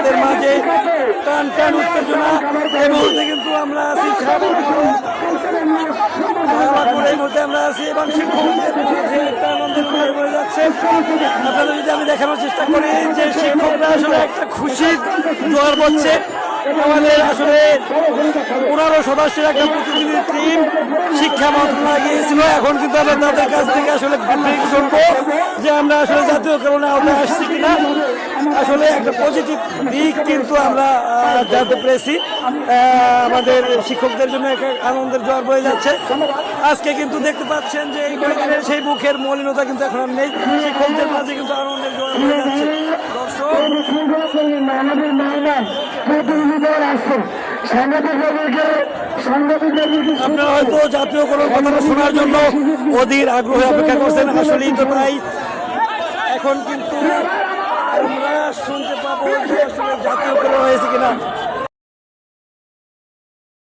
শিক্ষকদের মাঝে টান টান উত্তেজনা। এই মুহূর্তে কিন্তু আমরা আছি আমরা আছি এবং দেখানোর চেষ্টা আসলে একটা খুশির আসলে শিক্ষা মন্ত্রণালয় গিয়েছিল। এখন কিন্তু আমরা তাদের কাছ থেকে আসলে শুনব যে আমরা আসলে জাতীয় কারণে আওতায় আসছি কিনা, আসলে একটা পজিটিভ দিক কিন্তু আমরা জানতে পেরেছি। আমাদের শিক্ষকদের জন্য একটা আনন্দের জ্বর বয়ে যাচ্ছে। আজকে কিন্তু দেখতে পাচ্ছেন যে সেই মুখের মলিনতা কিন্তু এখন আর নেই। শিক্ষকদের মাঝে কিন্তু আনন্দের জ্বর বয়ে যাচ্ছে। আপনারা হয়তো জাতীয়করণ কথাটা শোনার জন্য অধীর আগ্রহে অপেক্ষা করছেন। আসলেই তো তাই। এখন কিন্তু আমরা শুনতে